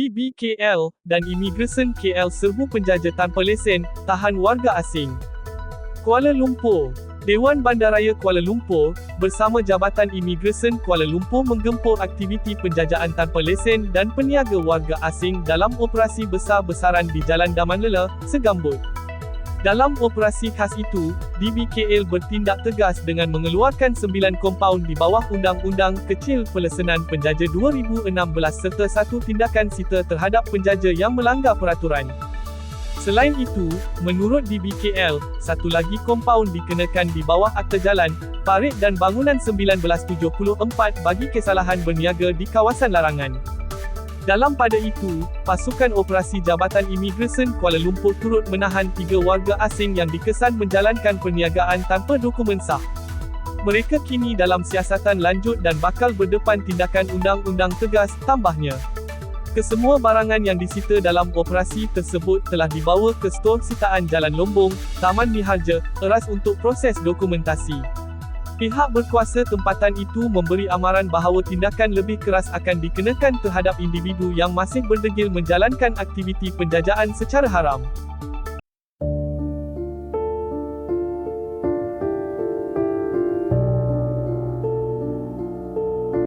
DBKL, dan Immigration KL serbu penjaja tanpa lesen, tahan warga asing. Kuala Lumpur Dewan Bandaraya Kuala Lumpur, bersama Jabatan Imigresen Kuala Lumpur menggempur aktiviti penjajaan tanpa lesen dan peniaga warga asing dalam operasi besar-besaran di Jalan Damanlela, Segambut. Dalam operasi khas itu, DBKL bertindak tegas dengan mengeluarkan 9 kompaun di bawah Undang-Undang Kecil Pelesenan Penjaja 2016 serta satu tindakan sita terhadap penjaja yang melanggar peraturan. Selain itu, menurut DBKL, satu lagi kompaun dikenakan di bawah Akta Jalan, Parit dan Bangunan 1974 bagi kesalahan berniaga di kawasan larangan. Dalam pada itu, pasukan operasi Jabatan Imigresen Kuala Lumpur turut menahan tiga warga asing yang dikesan menjalankan perniagaan tanpa dokumen sah. Mereka kini dalam siasatan lanjut dan bakal berdepan tindakan undang-undang tegas, tambahnya. Kesemua barangan yang disita dalam operasi tersebut telah dibawa ke stor sitaan Jalan Lombong, Taman Miharja, Eras untuk proses dokumentasi. Pihak berkuasa tempatan itu memberi amaran bahawa tindakan lebih keras akan dikenakan terhadap individu yang masih berdegil menjalankan aktiviti penjajaan secara haram.